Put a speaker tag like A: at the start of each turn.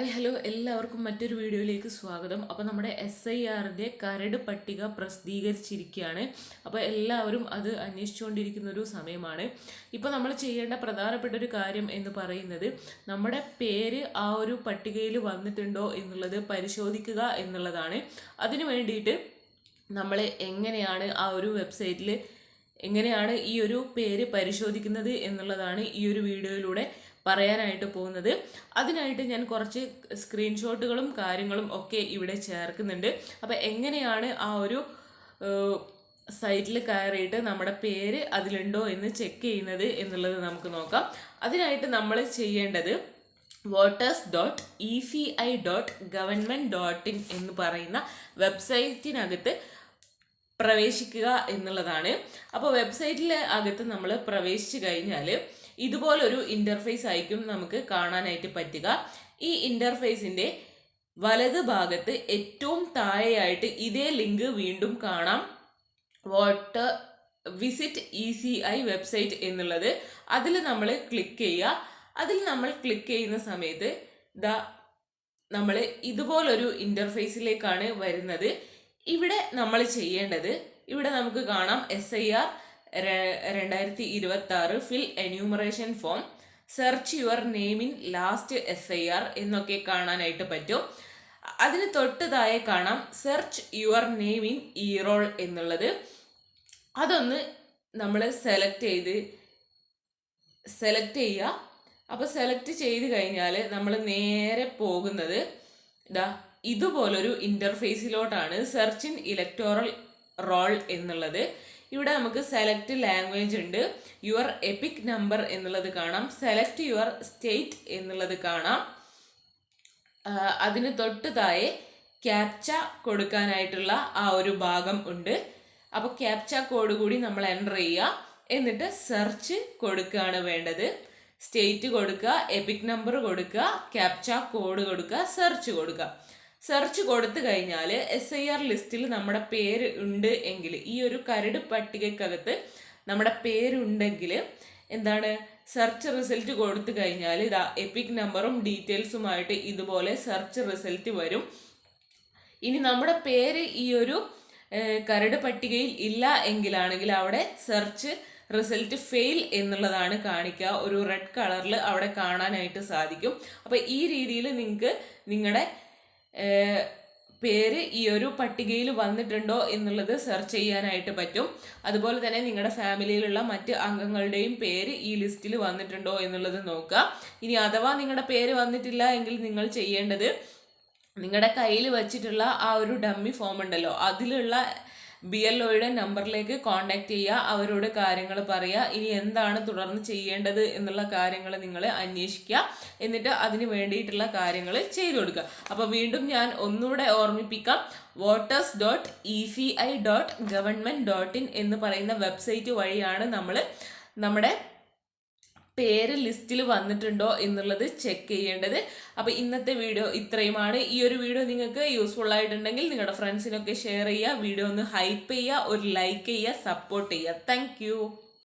A: Hi hello എല്ലാവർക്കും മറ്റൊരു വീഡിയോയിലേക്ക് സ്വാഗതം. അപ്പോൾ നമ്മുടെ എസ് ഐ ആറിന്റെ കരട് പട്ടിക പ്രസിദ്ധീകരിച്ചിരിക്കുകയാണ്. അപ്പോൾ എല്ലാവരും അത് അന്വേഷിച്ചുകൊണ്ടിരിക്കുന്ന ഒരു സമയമാണ്. ഇപ്പോൾ നമ്മൾ ചെയ്യേണ്ട പ്രധാനപ്പെട്ട ഒരു കാര്യം എന്ന് പറയുന്നത് നമ്മുടെ പേര് ആ ഒരു പട്ടികയിൽ വന്നിട്ടുണ്ടോ എന്നുള്ളത് പരിശോധിക്കുക എന്നുള്ളതാണ്. അതിനു വേണ്ടിയിട്ട് നമ്മൾ എങ്ങനെയാണ് ആ ഒരു വെബ്സൈറ്റിൽ എങ്ങനെയാണ് ഈ ഒരു പേര് പരിശോധിക്കുന്നത് എന്നുള്ളതാണ് ഈ ഒരു വീഡിയോയിലൂടെ പറയാനായിട്ട് പോകുന്നത്. അതിനായിട്ട് ഞാൻ കുറച്ച് സ്ക്രീൻഷോട്ടുകളും കാര്യങ്ങളും ഒക്കെ ഇവിടെ ചേർക്കുന്നുണ്ട്. അപ്പോൾ എങ്ങനെയാണ് ആ ഒരു സൈറ്റിൽ കയറിയിട്ട് നമ്മുടെ പേര് അതിലുണ്ടോ എന്ന് ചെക്ക് ചെയ്യുന്നത് എന്നുള്ളത് നമുക്ക് നോക്കാം. അതിനായിട്ട് നമ്മൾ ചെയ്യേണ്ടത് voters dot E C I dot government dot in എന്ന് പറയുന്ന വെബ്സൈറ്റിനകത്ത് പ്രവേശിക്കുക എന്നുള്ളതാണ്. അപ്പോൾ വെബ്സൈറ്റിൽ അകത്ത് നമ്മൾ പ്രവേശിച്ചു കഴിഞ്ഞാൽ ഇതുപോലൊരു ഇന്റർഫേസ് ആയിരിക്കും നമുക്ക് കാണാനായിട്ട് പറ്റുക. ഈ ഇന്റർഫേസിന്റെ വലത് ഭാഗത്ത് ഏറ്റവും താഴെയായിട്ട് ഇതേ ലിങ്ക് വീണ്ടും കാണാം. What visit E C I website എന്നുള്ളത് അതിൽ നമ്മൾ ക്ലിക്ക് ചെയ്യുക. അതിൽ നമ്മൾ ക്ലിക്ക് ചെയ്യുന്ന സമയത്ത് ദ നമ്മൾ ഇതുപോലൊരു ഇന്റർഫേസിലേക്കാണ് വരുന്നത്. ഇവിടെ നമ്മൾ ചെയ്യേണ്ടത് ഇവിടെ നമുക്ക് കാണാം എസ് ഐ ആർ രണ്ടായിരത്തി ഇരുപത്തി ആറ് fill enumeration form search your name in last S I R എന്നൊക്കെ കാണാനായിട്ട് പറ്റും. അതിന് തൊട്ട് താഴെ കാണാം search your name in E roll എന്നുള്ളത്. അതൊന്ന് നമ്മൾ സെലക്ട് ചെയ്ത് സെലക്ട് ചെയ്യുക. അപ്പോൾ സെലക്ട് ചെയ്ത് കഴിഞ്ഞാൽ നമ്മൾ നേരെ പോകുന്നത് ഇതാ ഇതുപോലൊരു ഇന്റർഫേസിലോട്ടാണ് സെർച്ച് ഇൻ ഇലക്ടോറൽ റോൾ എന്നുള്ളത്. ഇവിടെ നമുക്ക് സെലക്ട് ലാംഗ്വേജ് ഉണ്ട്. യുവർ എപ്പിക് നമ്പർ എന്നുള്ളത് കാണാം. സെലക്ട് യുവർ സ്റ്റേറ്റ് എന്നുള്ളത് കാണാം. അതിന് തൊട്ട് താഴെ ക്യാപ്ച കൊടുക്കാനായിട്ടുള്ള ആ ഒരു ഭാഗം ഉണ്ട്. അപ്പോൾ ക്യാപ്ച കോഡ് കൂടി നമ്മൾ എന്റർ ചെയ്യുക. എന്നിട്ട് സെർച്ച് കൊടുക്കുകയാണ് വേണ്ടത്. സ്റ്റേറ്റ് കൊടുക്കുക എപ്പിക് നമ്പർ കൊടുക്കുക ക്യാപ്ച കോഡ് കൊടുക്കുക സെർച്ച് കൊടുക്കുക. സെർച്ച് കൊടുത്തു കഴിഞ്ഞാൽ എസ് ഐ ആർ ലിസ്റ്റിൽ നമ്മുടെ പേര് ഉണ്ട് എങ്കിൽ ഈ ഒരു കരട് പട്ടികക്കകത്ത് നമ്മുടെ പേരുണ്ടെങ്കിൽ എന്താണ്? സെർച്ച് റിസൾട്ട് കൊടുത്തു കഴിഞ്ഞാൽ ഇതാ എപ്പിക് നമ്പറും ഡീറ്റെയിൽസുമായിട്ട് ഇതുപോലെ സെർച്ച് റിസൾട്ട് വരും. ഇനി നമ്മുടെ പേര് ഈ ഒരു കരട് പട്ടികയിൽ ഇല്ല എങ്കിലാണെങ്കിൽ അവിടെ സെർച്ച് റിസൾട്ട് ഫെയിൽ എന്നുള്ളതാണ് കാണിക്കുക ഒരു റെഡ് കളറിൽ അവിടെ കാണാനായിട്ട് സാധിക്കും. അപ്പോൾ ഈ രീതിയിൽ നിങ്ങൾക്ക് നിങ്ങളുടെ പേര് ഈ ഒരു പട്ടികയിൽ വന്നിട്ടുണ്ടോ എന്നുള്ളത് സെർച്ച് ചെയ്യാനായിട്ട് പറ്റും. അതുപോലെ തന്നെ നിങ്ങളുടെ ഫാമിലിയിലുള്ള മറ്റ് അംഗങ്ങളുടെയും പേര് ഈ ലിസ്റ്റിൽ വന്നിട്ടുണ്ടോ എന്നുള്ളത് നോക്കുക. ഇനി അഥവാ നിങ്ങളുടെ പേര് വന്നിട്ടില്ല എങ്കിൽ നിങ്ങൾ ചെയ്യേണ്ടത് നിങ്ങളുടെ കയ്യിൽ വച്ചിട്ടുള്ള ആ ഒരു ഡമ്മി ഫോം ഉണ്ടല്ലോ. അതിലുള്ള ബി എൽ ഒയുടെ നമ്പറിലേക്ക് കോണ്ടാക്ട് ചെയ്യുക അവരോട് കാര്യങ്ങൾ പറയുക ഇനി എന്താണ് തുടർന്ന് ചെയ്യേണ്ടത് എന്നുള്ള കാര്യങ്ങൾ നിങ്ങൾ അന്വേഷിക്കുക എന്നിട്ട് അതിന് വേണ്ടിയിട്ടുള്ള കാര്യങ്ങൾ ചെയ്തു കൊടുക്കുക. അപ്പോൾ വീണ്ടും ഞാൻ ഒന്നുകൂടെ ഓർമ്മിപ്പിക്കാം. Voters dot E C I dot government dot in എന്ന് പറയുന്ന വെബ്സൈറ്റ് വഴിയാണ് നമ്മൾ നമ്മുടെ പേര് ലിസ്റ്റിൽ വന്നിട്ടുണ്ടോ എന്നുള്ളത് ചെക്ക് ചെയ്യേണ്ടത്. അപ്പോൾ ഇന്നത്തെ വീഡിയോ ഇത്രയുമാണ്. ഈ ഒരു വീഡിയോ നിങ്ങൾക്ക് യൂസ്ഫുൾ ആയിട്ടുണ്ടെങ്കിൽ നിങ്ങളുടെ ഫ്രണ്ട്സിനൊക്കെ ഷെയർ ചെയ്യുക. വീഡിയോ ഒന്ന് ഹൈപ്പ് ചെയ്യുക ഒരു ലൈക്ക് ചെയ്യുക സപ്പോർട്ട് ചെയ്യുക. താങ്ക്